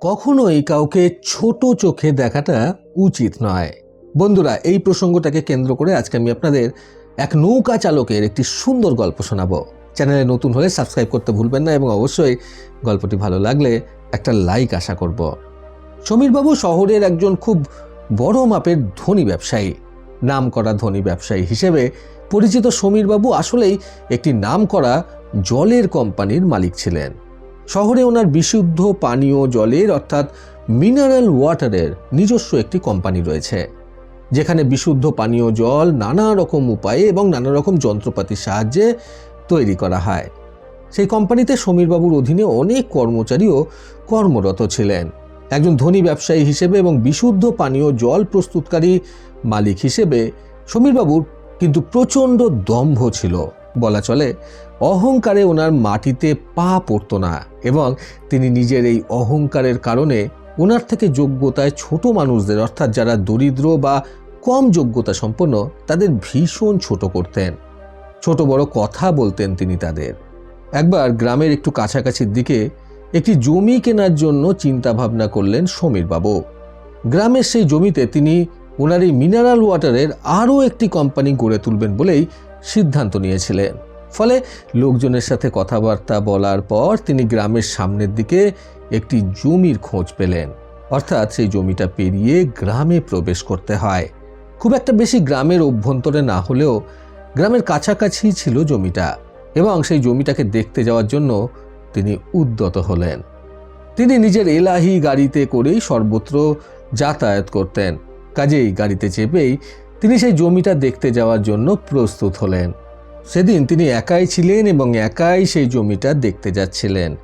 কখনোই কাউকে ছোট চোখে দেখাটা উচিত নয়। বন্ধুরা, এই প্রসঙ্গটাকে কেন্দ্র করে আজকে আমি আপনাদের এক নৌকা চালকের একটি সুন্দর গল্প শোনাবো। চ্যানেলে নতুন হলে সাবস্ক্রাইব করতে ভুলবেন না এবং অবশ্যই গল্পটি ভালো লাগলে একটা লাইক আশা করব। সমীরবাবু শহরের একজন খুব বড় মাপের ধনী ব্যবসায়ী। নামকরা ধনী ব্যবসায়ী হিসেবে পরিচিত সমীরবাবু আসলেই একটি নামকরা জলের কোম্পানির মালিক ছিলেন। শহরে ওনার বিশুদ্ধ পানীয় জলের, অর্থাৎ মিনারেল ওয়াটারের নিজস্ব একটি কোম্পানি রয়েছে, যেখানে বিশুদ্ধ পানীয় জল নানা রকম উপায়ে এবং নানা রকম যন্ত্রপাতির সাহায্যে তৈরি করা হয়। সেই কোম্পানিতে সমীরবাবুর অধীনে অনেক কর্মচারীও কর্মরত ছিলেন। একজন ধনী ব্যবসায়ী হিসেবে এবং বিশুদ্ধ পানীয় জল প্রস্তুতকারী মালিক হিসেবে সমীরবাবুর কিন্তু প্রচণ্ড দম্ভ ছিল। বলা চলে, অহংকারে ওনার মাটিতে পা পড়তো না এবং তিনি নিজের এই অহংকারের কারণে ওনার থেকে যোগ্যতায় ছোট মানুষদের, অর্থাৎ যারা দরিদ্র বা কম যোগ্যতা সম্পন্ন, তাদের ভীষণ ছোট করতেন। ছোট বড় কথা বলতেন তিনি তাদের। একবার গ্রামের একটু কাছাকাছির দিকে একটি জমি কেনার জন্য চিন্তা ভাবনা করলেন সমীরবাবু। গ্রামের সেই জমিতে তিনি ওনার এই মিনারেল ওয়াটারের আরও একটি কোম্পানি গড়ে তুলবেন বলেই সিদ্ধান্ত নিয়েছিলেন ফলে লোকজনের সাথে কথাবার্তা বলার পর তিনি গ্রামের সামনের দিকে একটি জমির খোঁজ পেলেন। অর্থাৎ সেই জমিটা পেরিয়ে গ্রামে প্রবেশ করতে হয়। খুব একটা বেশি গ্রামের অভ্যন্তরে না হলেও গ্রামের কাছাকাছি ছিল জমিটা এবং সেই জমিটাকে দেখতে যাওয়ার জন্য তিনি উদ্যত হলেন। তিনি নিজের এলাহি গাড়িতে করেই সর্বত্র যাতায়াত করতেন। কাজেই গাড়িতে চেপেই তিনি সেই জমিটা দেখতে যাওয়ার জন্য প্রস্তুত হলেন। সেদিন তিনি একাই ছিলেন এবং একাই সেই জমিটা দেখতে যাচ্ছিলেন।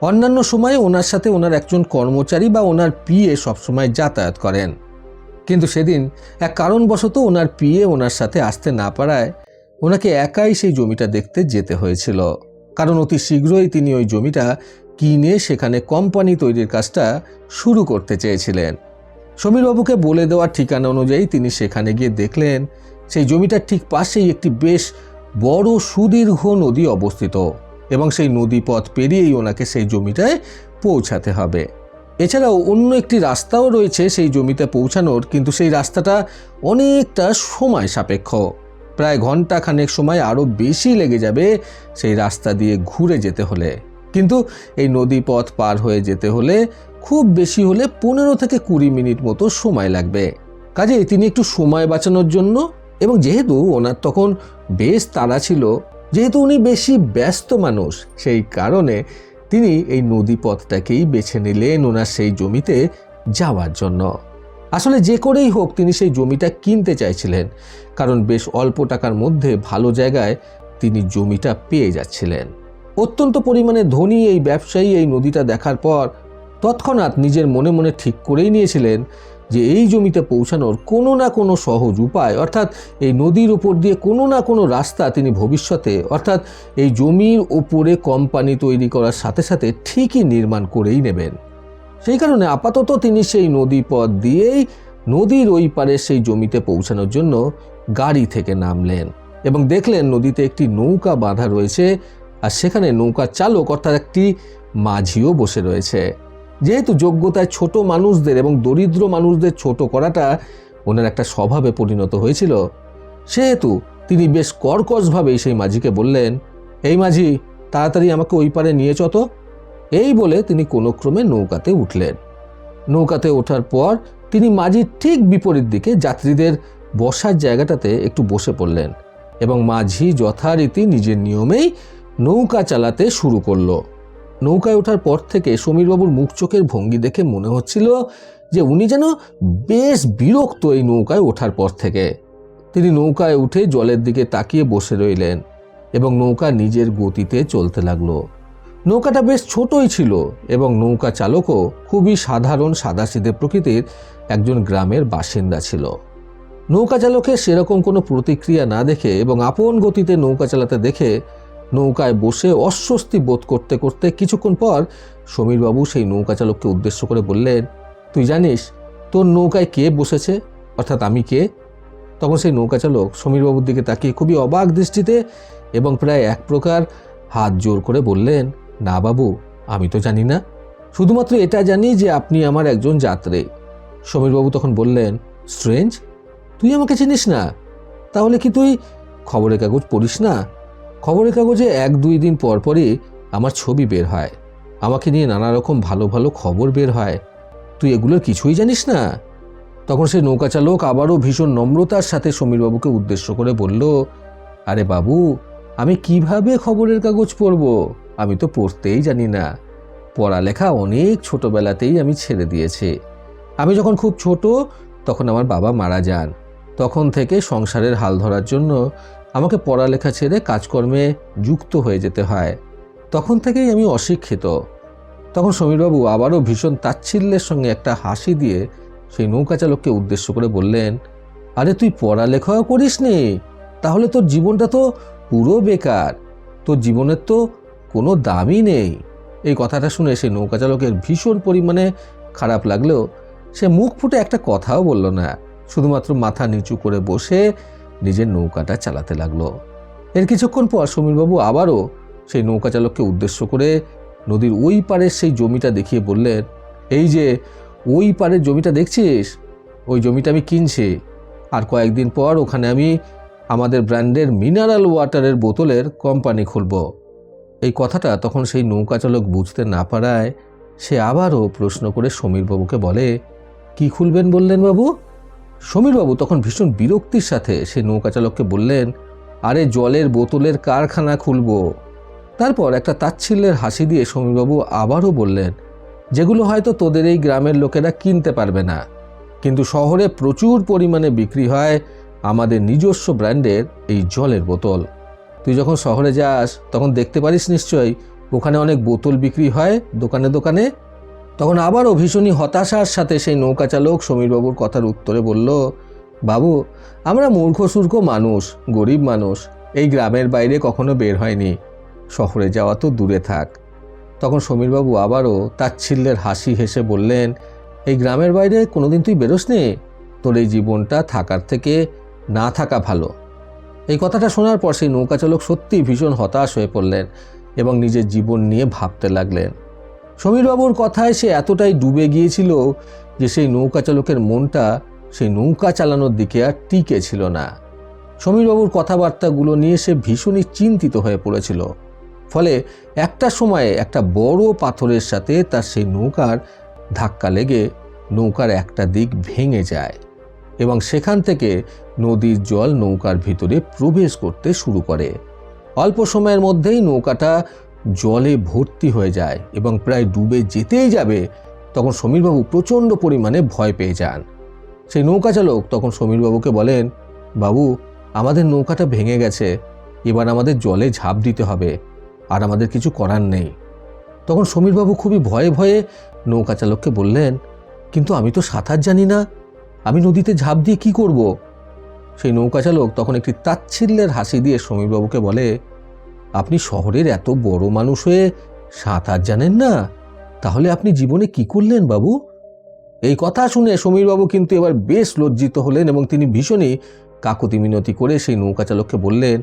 অন্যান্য সময়ে ওনার সাথে ওনার একজন কর্মচারী বা ওনার পিএ সবসময় যাতায়াত করেন। কিন্তু সেদিন এক কারণবশত ওনার পিএ ওনার সাথে আসতে না পারায় ওনাকে একাই সেই জমিটা দেখতে যেতে হয়েছিল। কারণ অতি শীঘ্রই তিনি ওই জমিটা কিনে সেখানে কোম্পানি তৈরির কাজটা শুরু করতে চেয়েছিলেন। সমীরবাবুকে বলে দেওয়ার ঠিকানা অনুযায়ী তিনি সেখানে গিয়ে দেখলেন, সেই জমিটার ঠিক পাশেই একটি বেশ বড় সুদীর্ঘ নদী অবস্থিত এবং সেই নদী পথ পেরিয়েই ওনাকে সেই জমিটায় পৌঁছাতে হবে। এছাড়াও অন্য একটি রাস্তাও রয়েছে সেই জমিতে পৌঁছানোর, কিন্তু সেই রাস্তাটা অনেকটা সময় সাপেক্ষ। প্রায় ঘণ্টা খানেক সময় আরও বেশি লেগে যাবে সেই রাস্তা দিয়ে ঘুরে যেতে হলে। কিন্তু এই নদী পথ পার হয়ে যেতে হলে খুব বেশি হলে পনেরো থেকে কুড়ি মিনিট মতো সময় লাগবে। কাজে তিনি একটু সময় বাঁচানোর জন্য এবং যেহেতু ওনার তখন বেশ তাড়া ছিল, যেহেতু উনি বেশি ব্যস্ত মানুষ, সেই কারণে তিনি এই নদী পথটাকেই বেছে নিলেন ওনার সেই জমিতে যাওয়ার জন্য। আসলে যে করেই হোক তিনি সেই জমিটা কিনতে চাইছিলেন, কারণ বেশ অল্প টাকার মধ্যে ভালো জায়গায় তিনি জমিটা পেয়ে যাচ্ছিলেন। অত্যন্ত পরিমাণে ধনী এই ব্যবসায়ী এই নদীটা দেখার পর তৎক্ষণাৎ নিজের মনে মনে ঠিক করেই নিয়েছিলেন যে এই জমিতে পৌঁছানোর কোনো না কোনো সহজ উপায়, অর্থাৎ এই নদীর উপর দিয়ে কোনো না কোনো রাস্তা তিনি ভবিষ্যতে, অর্থাৎ এই জমির ওপরে কোম্পানি তৈরি করার সাথে সাথে ঠিকই নির্মাণ করেই নেবেন। সেই কারণে আপাতত তিনি সেই নদী পথ দিয়েই নদীর ওই পারে সেই জমিতে পৌঁছানোর জন্য গাড়ি থেকে নামলেন এবং দেখলেন নদীতে একটি নৌকা বাঁধা রয়েছে আর সেখানে নৌকা চালক, অর্থাৎ একটি মাঝিও বসে রয়েছে। যেহেতু যোগ্যতায় ছোট মানুষদের এবং দরিদ্র মানুষদের ছোট করাটা ওনার একটা স্বভাবে পরিণত হয়েছিল, সেহেতু তিনি বেশ কর্কশভাবেই সেই মাঝিকে বললেন, এই মাঝি, তাড়াতাড়ি আমাকে ওই পারে নিয়ে চতো এই বলে তিনি কোনো ক্রমে নৌকাতে উঠলেন। নৌকাতে ওঠার পর তিনি মাঝির ঠিক বিপরীত দিকে যাত্রীদের বসার জায়গাটাতে একটু বসে পড়লেন এবং মাঝি যথারীতি নিজের নিয়মেই নৌকা চালাতে শুরু করল। নৌকায় ওঠার পর থেকে সমীরবাবুর মুখ চোখের ভঙ্গি দেখে মনে হচ্ছিল যে উনি যেন বেশ বিরক্ত এই নৌকায় ওঠার পর থেকে। তিনি নৌকায় উঠে জলের দিকে তাকিয়ে বসে রইলেন এবং নৌকা নিজের গতিতে চলতে লাগল। নৌকাটা বেশ ছোটই ছিল এবং নৌকা চালকও খুবই সাধারণ সাদাসিধে প্রকৃতির একজন গ্রামের বাসিন্দা ছিল। নৌকা চালকের সেরকম কোনো প্রতিক্রিয়া না দেখে এবং আপন গতিতে নৌকা চালাতে দেখে নৌকায় বসে অস্বস্তি বোধ করতে করতে কিছুক্ষণ পর সমীরবাবু সেই নৌকা চালককে উদ্দেশ্য করে বললেন, তুই জানিস, তোর নৌকায় কে বসেছে? অর্থাৎ আমি কে? তখন সেই নৌকা চালক সমীরবাবুর দিকে তাকিয়ে খুবই অবাক দৃষ্টিতে এবং প্রায় এক প্রকার হাত জোর করে বললেন, না বাবু, আমি তো জানি না। শুধুমাত্র এটা জানি যে আপনি আমার একজন যাত্রী। সমীরবাবু তখন বললেন, স্ট্রেঞ্জ, তুই আমাকে চিনিস না। তাহলে কি তুই খবরের কাগজ পড়িস না? খবরের কাগজে এক দুই দিন পর পরই আমার ছবি বের হয়। আমাকে নিয়ে নানা রকম ভালো ভালো খবর বের হয়। তুই এগুলোর কিছুই জানিস না? তখন সেই নৌকা চালক আবারও ভীষণ নম্রতার সাথে সমীরবাবুকে উদ্দেশ্য করে বলল, আরে বাবু, আমি কীভাবে খবরের কাগজ পড়ব? আমি তো পড়তেই জানি না। পড়ালেখা অনেক ছোটবেলাতেই আমি ছেড়ে দিয়েছি। আমি যখন খুব ছোট, তখন আমার বাবা মারা যান। তখন থেকে সংসারের হাল ধরার জন্য আমাকে পড়ালেখা ছেড়ে কাজকর্মে যুক্ত হয়ে যেতে হয়। তখন থেকেই আমি অশিক্ষিত। তখন সমীরবাবু আবারও ভীষণ তাচ্ছিল্যের সঙ্গে একটা হাসি দিয়ে সেই নৌকা চালককে উদ্দেশ্য করে বললেন, আরে তুই পড়ালেখাও করিস নি, তাহলে তোর জীবনটা তো পুরো বেকার। তোর জীবনের তো কোনো দামই নেই। এই কথাটা শুনে সেই নৌকা চালকের ভীষণ পরিমাণে খারাপ লাগলেও সে মুখ ফুটে একটা কথাও বলল না। শুধুমাত্র মাথা নিচু করে বসে নিজের নৌকাটা চালাতে লাগল। এর কিছুক্ষণ পর সমীরবাবু আবারও সেই নৌকা চালককে উদ্দেশ্য করে নদীর ওই পারের সেই জমিটা দেখিয়ে বললেন, এই যে, ওই পারের জমিটা দেখছিস? ওই জমিটা আমি কিনছি। আর কয়েকদিন পর ওখানে আমি আমাদের ব্র্যান্ডের মিনারেল ওয়াটারের বোতলের কোম্পানি খুলব। এই কথাটা তখন সেই নৌকা চালক বুঝতে না পারায় সে আবারও প্রশ্ন করে সমীরবাবুকে বলে, কি খুলবেন বললেন বাবু? সমীরবাবু তখন ভীষণ বিরক্তির সাথে সে নৌকা চালককে বললেন, আরে জলের বোতলের কারখানা খুলব। তারপর একটা তাচ্ছিল্যের হাসি দিয়ে সমীরবাবু আবারও বললেন, যেগুলো হয়তো তোদের এই গ্রামের লোকেরা কিনতে পারবে না। কিন্তু শহরে প্রচুর পরিমাণে বিক্রি হয় আমাদের নিজস্ব ব্র্যান্ডের এই জলের বোতল। তুই যখন শহরে যাস, তখন দেখতে পারিস নিশ্চয়ই, ওখানে অনেক বোতল বিক্রি হয় দোকানে দোকানে। তখন আবারও ভীষণই হতাশার সাথে সেই নৌকা চালক সমীরবাবুর কথার উত্তরে বলল, বাবু, আমরা মূর্খ, সূর্খ মানুষ, গরিব মানুষ। এই গ্রামের বাইরে কখনো বের হয়নি। শহরে যাওয়া তো দূরে থাক। তখন সমীরবাবু আবারও তাচ্ছিল্যের হাসি হেসে বললেন, এই গ্রামের বাইরে কোনোদিন তুই বেরোসনি? তোর এই জীবনটা থাকার থেকে না থাকা ভালো। এই কথাটা শোনার পর সেই নৌকা চালক সত্যিই ভীষণ হতাশ হয়ে পড়লেন এবং নিজের জীবন নিয়ে ভাবতে লাগলেন। সমীরবাবুর কথায় সে এতটাই ডুবে গিয়েছিল যে সেই নৌকা চালকের মনটা সেই নৌকা চালানোর দিকে আর টিকে ছিল না। সমীরবাবুর কথাবার্তাগুলো নিয়ে সে ভীষণই চিন্তিত হয়ে পড়েছিল। ফলে একটা সময়ে একটা বড় পাথরের সাথে তার সেই নৌকার ধাক্কা লেগে নৌকার একটা দিক ভেঙে যায় এবং সেখান থেকে নদীর জল নৌকার ভিতরে প্রবেশ করতে শুরু করে। অল্প সময়ের মধ্যেই নৌকাটা জলে ভর্তি হয়ে যায় এবং প্রায় ডুবে যেতেই যাবে, তখন সমীরবাবু প্রচণ্ড পরিমাণে ভয় পেয়ে যান। সেই নৌকা চালক তখন সমীরবাবুকে বলেন, বাবু, আমাদের নৌকাটা ভেঙে গেছে, এবার আমাদের জলে ঝাঁপ দিতে হবে, আর আমাদের কিছু করার নেই। তখন সমীরবাবু খুবই ভয়ে ভয়ে নৌকা চালককে বললেন, কিন্তু আমি তো সাঁতার জানি না, আমি নদীতে ঝাঁপ দিয়ে কি করব? সেই নৌকা চালক তখন একটি তাচ্ছিল্যের হাসি দিয়ে সমীরবাবুকে বলে আপনি শহরের এত বড় মানুষ হয়ে সাঁতার জানেন না? তাহলে আপনি জীবনে কি করলেন বাবু? এই কথা শুনে সমীরবাবু কিন্তু এবার বেশ লজ্জিত হলেন এবং তিনি ভীষণই কাকতি মিনতি করে সেই নৌকা চালককে বললেন,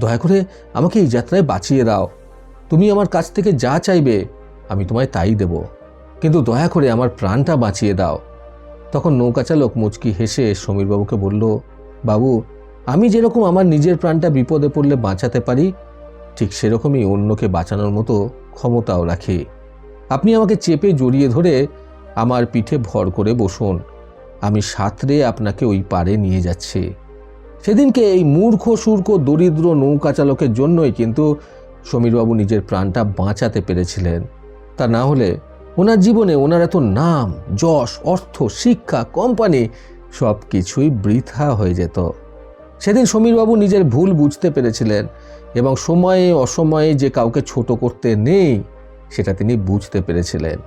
দয়া করে আমাকে এই যাত্রায় বাঁচিয়ে দাও। তুমি আমার কাছ থেকে যা চাইবে, আমি তোমায় তাই দেব। কিন্তু দয়া করে আমার প্রাণটা বাঁচিয়ে দাও। তখন নৌকা চালক মুচকি হেসে সমীরবাবুকে বলল, বাবু, আমি যেরকম আমার নিজের প্রাণটা বিপদে পড়লে বাঁচাতে পারি ঠিক সেরকমই অন্যকে বাঁচানোর মতো ক্ষমতাও রাখে। আপনি আমাকে চেপে জড়িয়ে ধরে আমার পিঠে ভর করে বসুন। আমি সাঁতরে আপনাকে ওই পারে নিয়ে যাচ্ছি। সেদিনকে এই মূর্খ, সূর্খ, দরিদ্র নৌকা চালকের জন্যই কিন্তু সমীরবাবু নিজের প্রাণটা বাঁচাতে পেরেছিলেন। তা না হলে ওনার জীবনে ওনার এত নাম, যশ, অর্থ, শিক্ষা, কোম্পানি সব কিছুই বৃথা হয়ে যেত। সেদিন সমীরবাবু নিজের ভুল বুঝতে পেরেছিলেন এবং সময়ে অসময়ে যে কাউকে ছোট করতে নেই, সেটা তিনি বুঝতে পেরেছিলেন।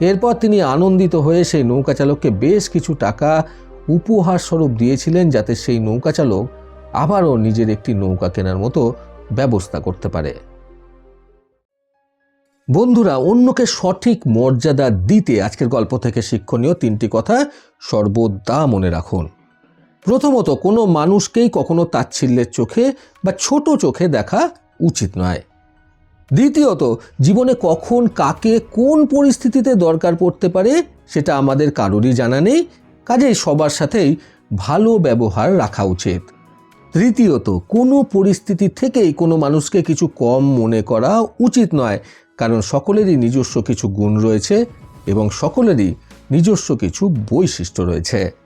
এরপর তিনি আনন্দিত হয়ে সেই নৌকা চালককে বেশ কিছু টাকা উপহার স্বরূপ দিয়েছিলেন যাতে সেই নৌকা চালক আবারও নিজের একটি নৌকা কেনার মতো ব্যবস্থা করতে পারে। বন্ধুরা, অন্যকে সঠিক মর্যাদা দিতে আজকের গল্প থেকে শিক্ষণীয় তিনটি কথা সর্বদা মনে রাখুন। প্রথমত, কোনো মানুষকেই কখনো তাচ্ছিল্যের চোখে বা ছোট চোখে দেখা উচিত নয়। দ্বিতীয়ত, জীবনে কখন কাকে কোন পরিস্থিতিতে দরকার পড়তে পারে সেটা আমাদের কারোরই জানা নেই, কাজেই সবার সাথেই ভালো ব্যবহার রাখা উচিত। তৃতীয়ত, কোনো পরিস্থিতি থেকেই কোনো মানুষকে কিছু কম মনে করা উচিত নয়, কারণ সকলেরই নিজস্ব কিছু গুণ রয়েছে এবং সকলেরই নিজস্ব কিছু বৈশিষ্ট্য রয়েছে।